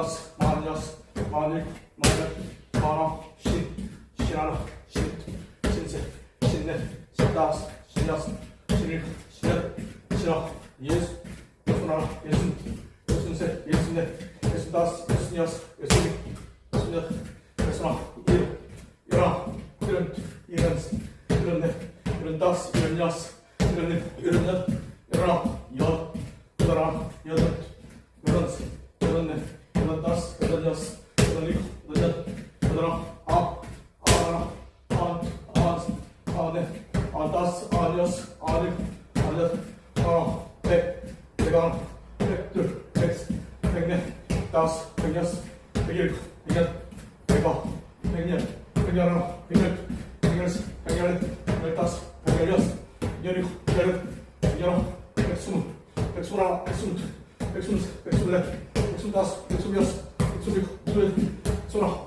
마흔다섯, 마흔여섯, 마흔일곱, 마흔여덟, 마흔아홉, 쉰, 쉰하나, 쉰둘, 쉰셋, 쉰넷, 쉰다섯, 쉰여섯, 쉰일곱, 쉰여덟, 쉰아홉, 예순, 예순하나, 예순둘, 예순셋, 예순넷, 예순다섯, 예순여섯, 예순일곱, 예순여덟, 예순아홉, 일곱, 열하나, 열둘, 열셋, 열넷, 열다섯, 열여섯, 열일곱, 열여덟, 열아홉, 열, 열하나, 여덟, 백여덟, 백 열아홉, 백스물, 백스물하나, 백스물둘, 백스물셋, 백스물넷, 백스물다섯, 백스물여섯, 백스물일곱, 백스물여덟, 백스물아홉, 백스물,